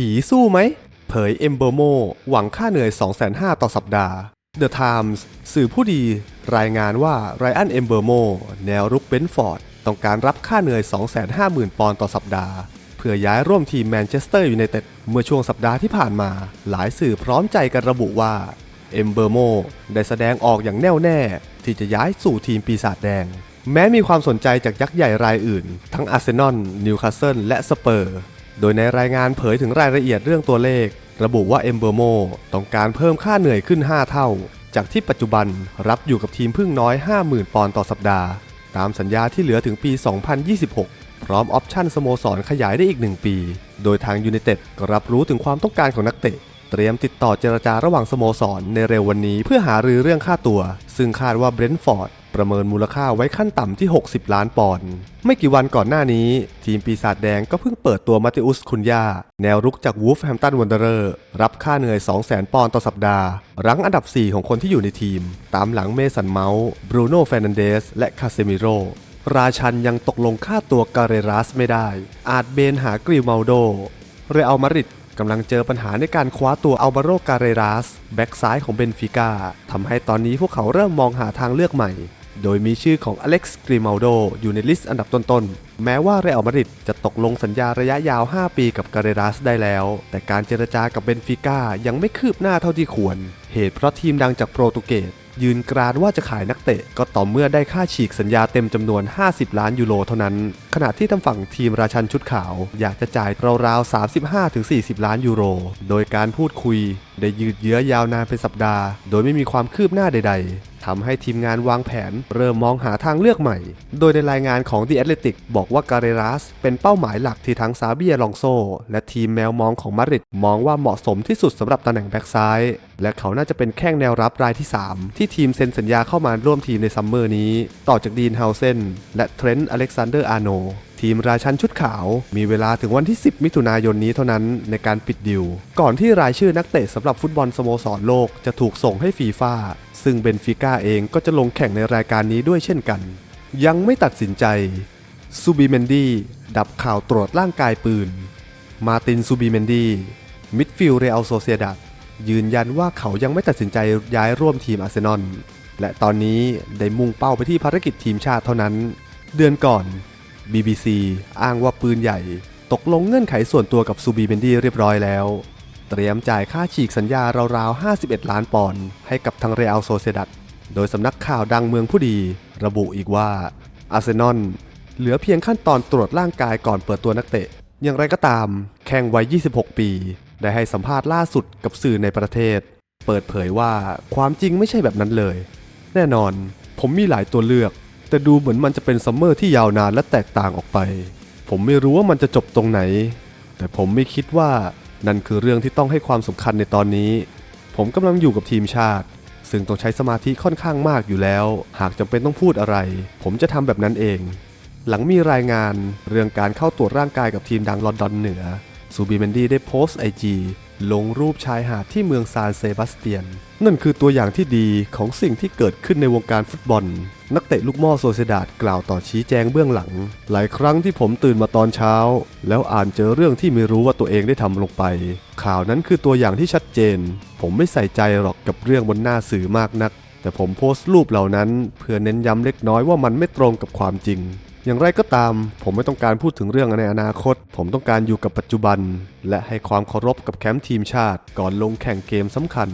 ผีสู้ไหม เผยเอมเบอร์โมหวังค่าเหนื่อย 2,500ต่อสัปดาห์ The Times สื่อผู้ดี รายงานว่าไรอันเอมเบอร์โมแนวรุกเบนฟอร์ด ต้องการรับค่าเหนื่อย 250,000 ปอนด์ต่อสัปดาห์ เพื่อย้ายร่วมทีมแมนเชสเตอร์ยูไนเต็ดเมื่อช่วงสัปดาห์ที่ผ่านมา หลายสื่อพร้อมใจกันระบุว่าเอมเบอร์โมได้แสดงออกอย่างแน่วแน่ ที่จะย้ายสู่ทีมปีศาจแดง แม้มีความสนใจจากยักษ์ใหญ่รายอื่น ทั้งอาร์เซนอลนิวคาสเซิลและสเปอร์ โดยในรายงานเผยถึงรายละเอียดเรื่องตัวเลข ระบุว่าเอมเบอร์โมต้องการเพิ่มค่าเหนื่อยขึ้น 5 เท่า จากที่ปัจจุบันรับอยู่กับทีมพึ่งน้อย 50,000 ปอนด์ต่อสัปดาห์ ตามสัญญาที่เหลือถึงปี 2026 พร้อมออปชั่นสโมสรขยายได้อีก 1 ปี โดยทางยูไนเต็ดก็รับรู้ถึงความต้องการของนักเตะเตรียมติดต่อเจรจาระหว่างสโมสรในเร็ววันนี้เพื่อหารือเรื่องค่าตัว ซึ่งคาดว่าเบรนท์ฟอร์ด ประเมินมูลค่าไว้ขั้นต่ำที่ 60 ล้านปอนด์ ไม่กี่วันก่อนหน้านี้ ทีมปีศาจแดงก็เพิ่งเปิดตัวมาติอุสคุนยาแนวรุกจากวูฟแฮมตันวันเดอร์รับค่าเหนื่อย 200,000 ปอนด์ต่อสัปดาห์ รั้งอันดับ 4 ของคนที่อยู่ในทีม ตามหลังเมสันเมาส์บรูโน่เฟรนันเดส และคาเซมิโรราชันยังตกลงค่าตัวกาเรรัสไม่ได้ อาจเบนหากริมาลโด เรอัลมาดริดกำลังเจอปัญหาในการคว้าตัวอัลบาโรกาเรรัสแบ็กซ้ายของเบนฟิก้าทำให้ตอนนี้พวกเขาเริ่มมองหาทางเลือกใหม่ โดยมีชื่อของอเล็กซ์กริมาลโดอยู่ในลิสต์อันดับต้นๆ แม้ว่าเรอัลมาดริดจะตกลงสัญญาระยะยาว 5 ปีกับกาเรรัสได้แล้ว แต่การเจรจากับเบนฟิก้ายังไม่คืบหน้าเท่าที่ควร เหตุเพราะทีมดังจากโปรตุเกสยืนกรานว่าจะขายนักเตะ ก็ต่อเมื่อได้ค่าฉีกสัญญาเต็มจำนวน 50 ล้านยูโรเท่านั้น ขณะที่ทางฝั่งทีมราชันชุดขาว อยากจะจ่ายราวๆ 35-40 ล้านยูโร โดยการพูดคุย ได้ยืดเยื้อยาวนานเป็นสัปดาห์ โดยไม่มีความคืบหน้าใด ๆ ทำให้ทีมงานวางแผน เริ่มมองหาทางเลือกใหม่ โดยในรายงานของ The Athletic บอกว่าการเรรัสเป็นเป้าหมายหลักที่ทั้งซาเบียลองโซ และทีมแมวมองของมาริดมองว่าเหมาะสมที่สุดสำหรับตำแหน่งแบ็กซ้าย และเขาน่าจะเป็นแข้งแนวรับรายที่ 3 ที่ทีมเซ็นสัญญาเข้ามาร่วมทีมในซัมเมอร์นี้ ต่อจากดีนเฮาเซนและเทรนต์อเล็กซานเดอร์อาร์โน ทีมราชันชุดขาว มีเวลาถึงวันที่ 10 มิถุนายนนี้เท่านั้นในการปิดดิว ก่อนที่รายชื่อนักเตะสำหรับฟุตบอลสโมสรโลกจะถูกส่งให้ฟีฟ่าซึ่งเบนฟิก้าเองก็จะลงแข่งในรายการนี้ด้วยเช่นกัน ยังไม่ตัดสินใจซูบิเมนดีดับข่าวตรวจร่างกายปืน มาตินซูบิเมนดีมิดฟิลด์เรอัลโซเซียดัดยืนยันว่าเขายังไม่ตัดสินใจย้ายร่วมทีมอาร์เซนอลและตอนนี้ได้มุ่งเป้าไปที่ภารกิจทีมชาติเท่านั้น เดือนก่อน BBC อ้างว่าปืนใหญ่ ตกลงเงื่อนไขส่วนตัวกับซูบีเบนดี้เรียบร้อยแล้ว เตรียมจ่ายค่าฉีกสัญญาราวๆ 51 ล้านปอนด์ให้กับทางเรอัลโซเซดัดโดยสำนักข่าวดังเมืองผู้ดี ระบุอีกว่าอาร์เซนอลเหลือเพียงขั้นตอนตรวจร่างกายก่อนเปิดตัวนักเตะ อย่างไรก็ตาม แข่งวัย 26 ปี ได้ให้สัมภาษณ์ล่าสุดกับสื่อในประเทศ เปิดเผยว่าความจริงไม่ใช่แบบนั้นเลย แน่นอน ผมมีหลายตัวเลือก แต่ดูเหมือนมันจะเป็นซัมเมอร์ที่ยาวนานและแตกต่างออกไป ผมไม่รู้ว่ามันจะจบตรงไหน แต่ผมไม่คิดว่านั่นคือเรื่องที่ต้องให้ความสำคัญในตอนนี้ ผมกำลังอยู่กับทีมชาติ ซึ่งต้องใช้สมาธิค่อนข้างมากอยู่แล้ว หากจำเป็นต้องพูดอะไร ผมจะทำแบบนั้นเอง หลังมีรายงานเรื่องการเข้าตรวจร่างกายกับทีมดังลอนดอนเหนือซูบิเมนดี้ได้โพสต์ไอจีลงรูปชายหาดที่เมืองซานเซบาสเตียน นั่นคือตัวอย่างที่ดีของสิ่งที่เกิดขึ้นในวงการฟุตบอล นักเตะลูกหม่อโซเซดาดกล่าวต่อชี้แจงเบื้องหลัง หลายครั้งที่ผมตื่นมาตอนเช้า แล้วอ่านเจอเรื่องที่ไม่รู้ว่าตัวเองได้ทำลงไป ข่าวนั้นคือตัวอย่างที่ชัดเจน ผมไม่ใส่ใจหรอกกับเรื่องบนหน้าสื่อมากนัก แต่ผมโพสต์รูปเหล่านั้น เพื่อเน้นย้ำเล็กน้อยว่ามันไม่ตรงกับความจริง อย่างไรก็ตาม ผมไม่ต้องการพูดถึงเรื่องในอนาคต ผมต้องการอยู่กับปัจจุบัน และให้ความเคารพกับแคมป์ทีมชาติ ก่อนลงแข่งเกมสำคัญ